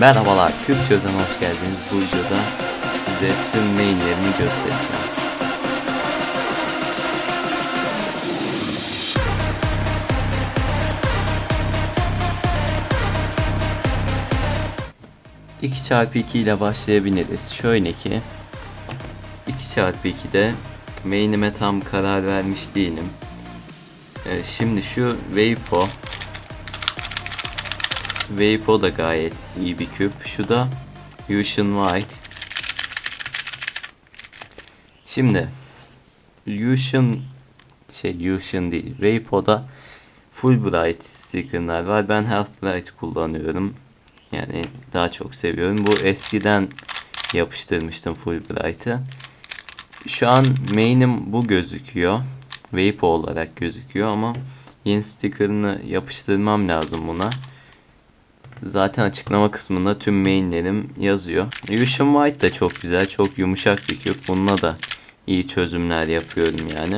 Merhabalar, Küp Çözüm'e hoş geldiniz. Bu videoda size tüm mainlerimi göstereceğim. İki çarpı 2 ile başlayabiliriz. Şöyle ki 2 çarpı 2'de main'ime tam karar vermiş değilim. Ee, şimdi şu Weipo Weipo da gayet iyi bir küp. Şu da Ocean White. Şimdi Ocean şey Ocean değil. Weipo'da Full Bright sticker'lar var. Ben Half Bright kullanıyorum. Yani daha çok seviyorum. Bu eskiden yapıştırmıştım Full Bright'ı. Şu an main'im bu gözüküyor. Weipo olarak gözüküyor ama yeni sticker'ını yapıştırmam lazım buna. Zaten açıklama kısmında tüm mainlerim yazıyor. Ocean White da çok güzel. Çok yumuşak bir küp. Bununla da iyi çözümler yapıyorum yani.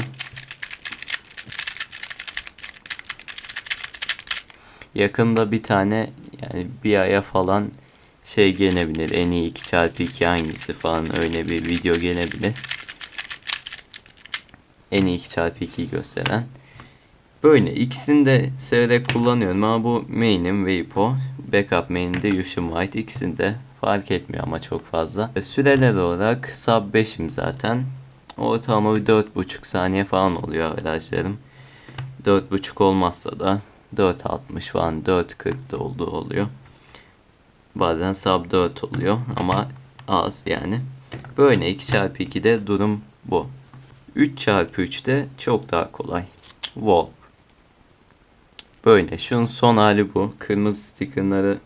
Yakında bir tane yani bir aya falan şey gelebilir. En iyi 2x2 hangisi falan öyle bir video gelebilir. En iyi 2x2'yi gösteren. Böyle ikisini de severek kullanıyorum ama bu main'im Weipo. Backup main'im de Ocean White. İkisini de fark etmiyor ama çok fazla. Ve Süreler olarak sub 5'im zaten. Ortalama bir 4.5 saniye falan oluyor averajlarım. 4.5 olmazsa da 4.60 falan 4.40 da olduğu oluyor. Bazen sub 4 oluyor ama az yani. Böyle 2x2'de durum bu. 3x3'te çok daha kolay. Wall. Böyle. Şunun son hali bu. Kırmızı stickerları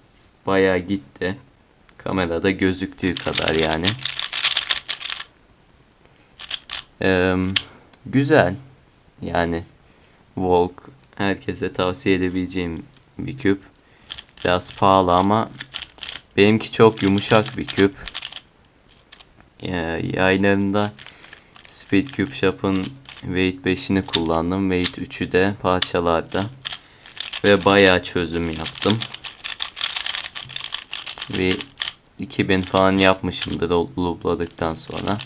bayağı gitti. Kamerada gözüktüğü kadar yani. Ee, güzel. Yani Volk herkese tavsiye edebileceğim bir küp. Biraz pahalı ama benimki çok yumuşak bir küp. Ee, yaylarında Speed Cube Shop'ın Weight 5'ini kullandım. Weight 3'ü de parçalarda. Ve bayağı çözüm yaptım. Ve 2000 falan yapmışımdır loopladıktan sonra.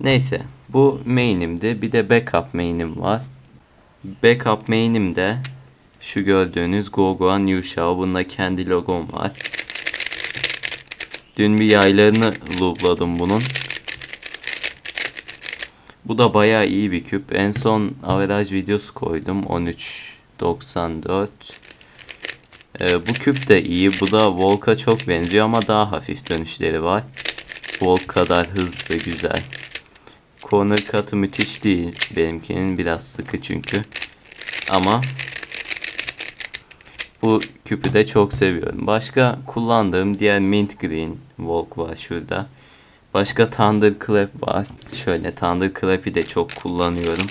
Neyse. Bu main'imdi. Bir de backup main'im var. Backup main'im de şu gördüğünüz Gogoa New Show. Bunda kendi logom var. Dün bir yaylarını loopladım bunun. Bu da bayağı iyi bir küp. En son averaj videosu koydum. 13.94. Ee, bu küp de iyi. Bu da Volk'a çok benziyor ama daha hafif dönüşleri var. Volk kadar hızlı, güzel. Corner katı müthiş değil. Benimkinin biraz sıkı çünkü. Ama bu küpü de çok seviyorum. Başka kullandığım diğer Mint Green Volk var şurada. Başka Thunder Clap var. Şöyle Thunder Clap'i de çok kullanıyorum.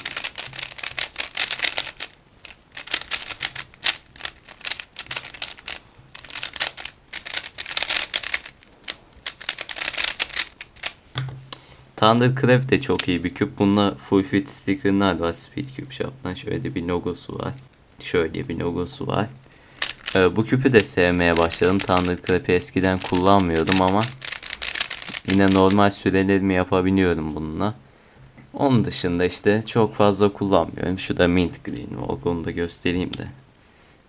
Thunder Clap de çok iyi bir küp. Bunda full fit sticker'lar var Speed Cube Shop'tan. Şöyle bir logosu var. Şöyle bir logosu var. Ee, bu küpü de sevmeye başladım. Thunder Clap'i eskiden kullanmıyordum ama Yine normal sürelerimi yapabiliyorum bununla. Onun dışında işte çok fazla kullanmıyorum. Şu da Mint Green Walk onu da göstereyim de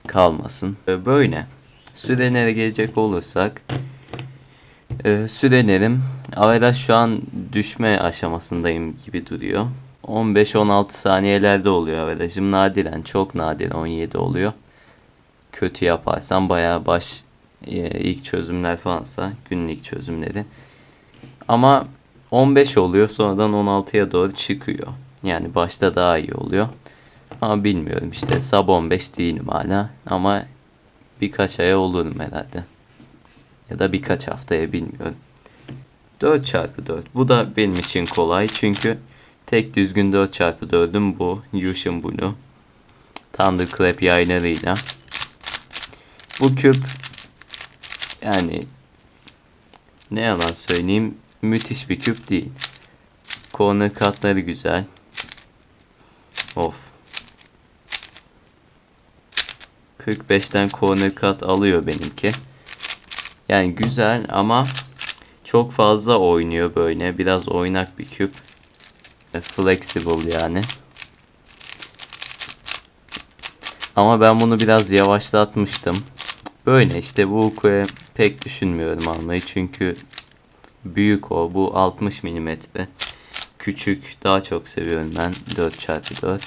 kalmasın. Böyle. Sürelere gelecek olursak e, sürelerim averaj şu an düşme aşamasındayım gibi duruyor. 15-16 saniyelerde oluyor averajım. Nadiren çok nadir 17 oluyor. Kötü yaparsam bayağı baş e, ilk çözümler falansa günlük çözümleri ama 15 oluyor sonradan 16'ya doğru çıkıyor. Yani başta daha iyi oluyor. Ama bilmiyorum işte sub 15 değilim hala. Ama birkaç aya olurum herhalde. Ya da birkaç haftaya bilmiyorum. 4 çarpı 4. Bu da benim için kolay. Çünkü tek düzgün 4 çarpı 4'üm bu. Ocean Blue. Thunderclap yaylarıyla. Bu küp yani ne yalan söyleyeyim müthiş bir küp değil. Corner katları güzel. Of. 45'ten corner cut alıyor benimki. Yani güzel ama çok fazla oynuyor böyle. Biraz oynak bir küp. E, Flexible yani. Ama ben bunu biraz yavaşlatmıştım. Böyle işte bu pek düşünmüyorum almayı çünkü büyük o. Bu 60 mm. Küçük daha çok seviyorum ben 4x4.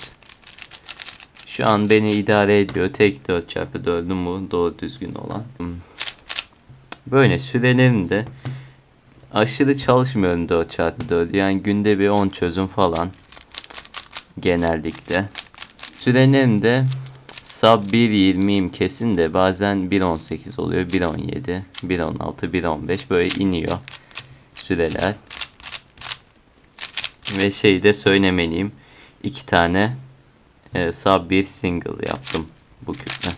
Şu an beni idare ediyor. Tek 4x4'üm bu doğru düzgün olan. Böyle sürelerinde aşırı çalışmıyorum 4x4. Yani günde bir 10 çözüm falan. Genellikle. Sürelerinde sub 1.20'yim kesin de bazen 1.18 oluyor. 1.17, 1.16, 1.15 böyle iniyor süreler. Ve şeyi de söylemeliyim. iki tane e, sub bir single yaptım bu küple.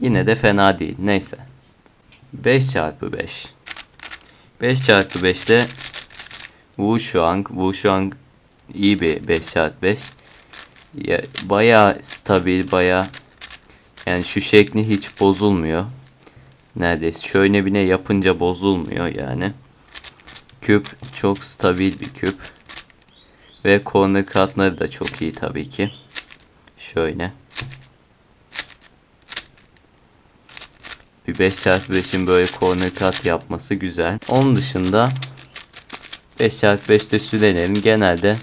Yine de fena değil. Neyse. 5 çarpı 5. 5 çarpı 5'te Wu Shuang. Wu Shuang iyi bir 5 çarpı 5. Ya, bayağı stabil, bayağı yani şu şekli hiç bozulmuyor. Neredeyse şöyle bine yapınca bozulmuyor yani. Küp çok stabil bir küp. Ve corner katları da çok iyi tabii ki. Şöyle. Bir 5x5'in böyle corner kat yapması güzel. Onun dışında 5x5'te sürelerim genelde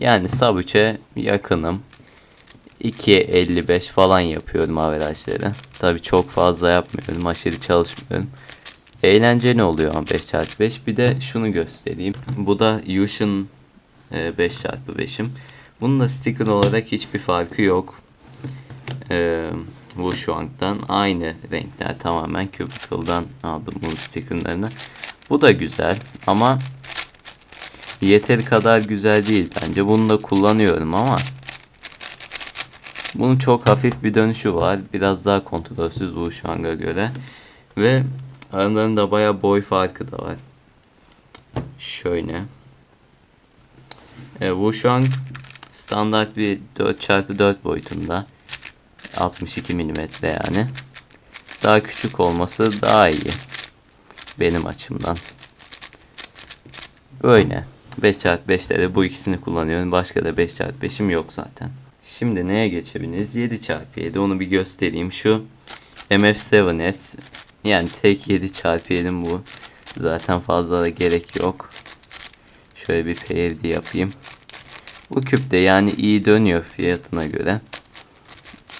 yani sub 3'e yakınım. 2.55 falan yapıyorum averajları. Tabi çok fazla yapmıyorum. Aşırı çalışmıyorum. Eğlenceli oluyor 5x5. Bir de şunu göstereyim. Bu da Yushin 5x5'im. Bunun da sticker olarak hiçbir farkı yok. Ee, bu şu andan aynı renkler tamamen Cubicle'dan aldım bu stickerlarını. Bu da güzel ama yeteri kadar güzel değil bence. Bunu da kullanıyorum ama bunun çok hafif bir dönüşü var. Biraz daha kontrolsüz bu Shang'a göre. Ve aralarında baya boy farkı da var. Şöyle. E, Wushang standart bir 4x4 boyutunda. 62 mm yani. Daha küçük olması daha iyi. Benim açımdan. Böyle. 5x5'te bu ikisini kullanıyorum. Başka da 5x5'im yok zaten. Şimdi neye geçebiliriz? 7 çarpı 7 onu bir göstereyim. Şu MF7S yani tek 7 çarpı 7 bu. Zaten fazla da gerek yok. Şöyle bir pair yapayım. Bu küp de yani iyi dönüyor fiyatına göre.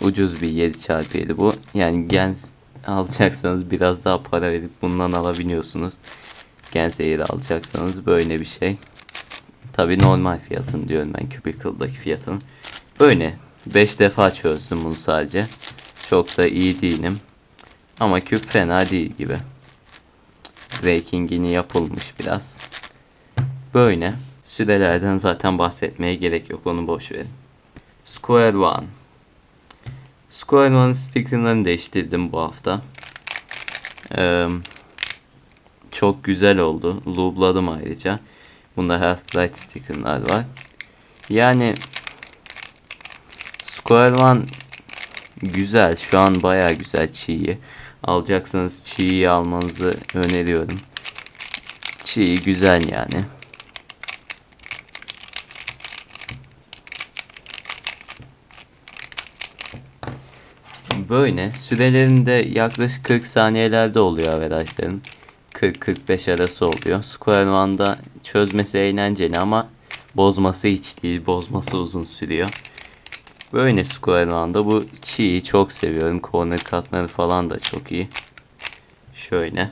Ucuz bir 7 çarpı 7 bu. Yani gens alacaksanız biraz daha para verip bundan alabiliyorsunuz. Gens Air alacaksanız böyle bir şey. Tabi normal fiyatını diyorum ben Cubicle'daki fiyatını. Böyle 5 defa çözdüm bunu sadece. Çok da iyi değilim. Ama küp fena değil gibi. Breaking'ini yapılmış biraz. Böyle. Sürelerden zaten bahsetmeye gerek yok. Onu boş verin. Square One. Square One stickerlarını değiştirdim bu hafta. Ee, çok güzel oldu. Loop'ladım ayrıca. Bunda Half-Light stickerlar var. Yani Square One güzel. Şu an baya güzel çiğyi. Alacaksanız çiğyi almanızı öneriyorum. Çiğ güzel yani. Böyle sürelerinde yaklaşık 40 saniyelerde oluyor averajların. 40-45 arası oluyor. Square One'da çözmesi eğlenceli ama bozması hiç değil. Bozması uzun sürüyor. Böyle One'da bu çiği çok seviyorum. Corner katları falan da çok iyi. Şöyle.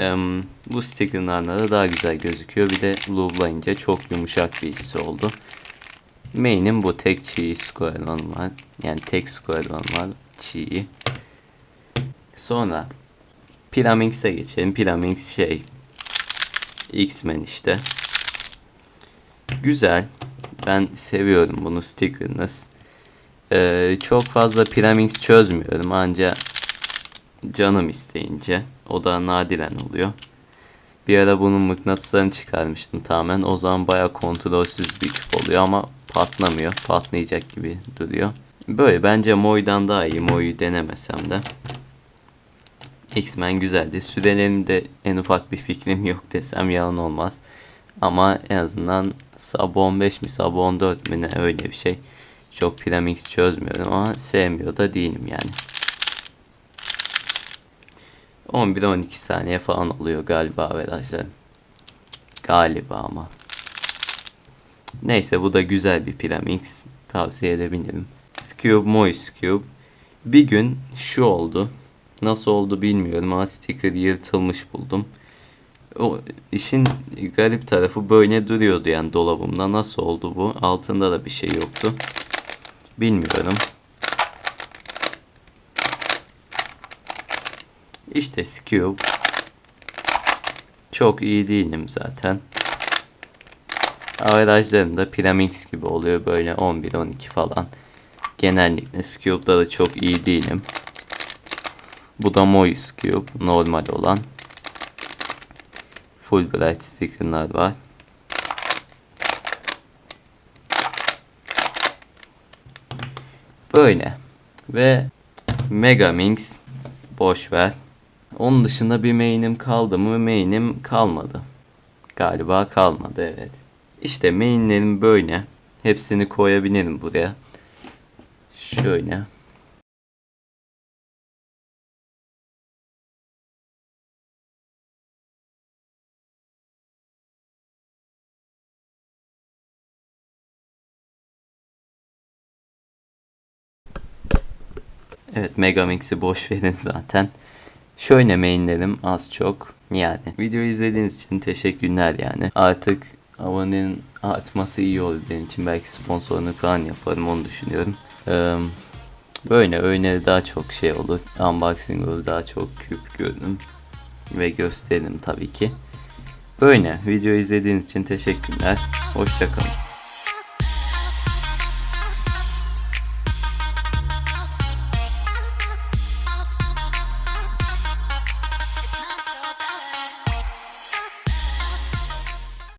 Um, bu stickerlarla da daha güzel gözüküyor. Bir de looplayınca çok yumuşak bir hissi oldu. Main'im bu tek çiğ square one var. Yani tek one var. Çiğ. Sonra Pyraminx'e geçelim. Pyraminx şey X-Men işte. Güzel. Ben seviyorum bunu sticker'ınız. Ee, çok fazla Pyraminx çözmüyorum ancak canım isteyince. O da nadiren oluyor. Bir ara bunun mıknatıslarını çıkarmıştım tamamen. O zaman baya kontrolsüz bir küp oluyor ama patlamıyor. Patlayacak gibi duruyor. Böyle bence Moy'dan daha iyi. Moy'u denemesem de. X-Men güzeldi. Sürelerinde en ufak bir fikrim yok desem yalan olmaz. Ama en azından sub 15 mi sub 14 mi ne öyle bir şey. Çok Pyramix çözmüyorum ama sevmiyor da değilim yani. 11-12 saniye falan oluyor galiba averajlar. Galiba ama. Neyse bu da güzel bir Pyramix. Tavsiye edebilirim. Scube Moist Cube. Bir gün şu oldu. Nasıl oldu bilmiyorum ama sticker yırtılmış buldum. O işin garip tarafı böyle duruyordu yani dolabımda. Nasıl oldu bu? Altında da bir şey yoktu. Bilmiyorum. İşte Scube. Çok iyi değilim zaten. Averajlarım da Pyramix gibi oluyor böyle 11-12 falan. Genellikle Scube'da da çok iyi değilim. Bu da Moist Cube normal olan. Full Bright sticker'lar var. Böyle. Ve Megamix boş ver. Onun dışında bir main'im kaldı mı? Main'im kalmadı. Galiba kalmadı evet. İşte main'lerim böyle. Hepsini koyabilirim buraya. Şöyle. Evet Megamix'i boş verin zaten. Şöyle mainlerim az çok. Yani videoyu izlediğiniz için teşekkürler yani. Artık abonenin artması iyi olur benim için. Belki sponsorunu falan yaparım onu düşünüyorum. Ee, böyle öneri daha çok şey olur. Unboxing olur daha çok küp görünüm. Ve gösteririm tabii ki. Böyle video izlediğiniz için teşekkürler. Hoşçakalın.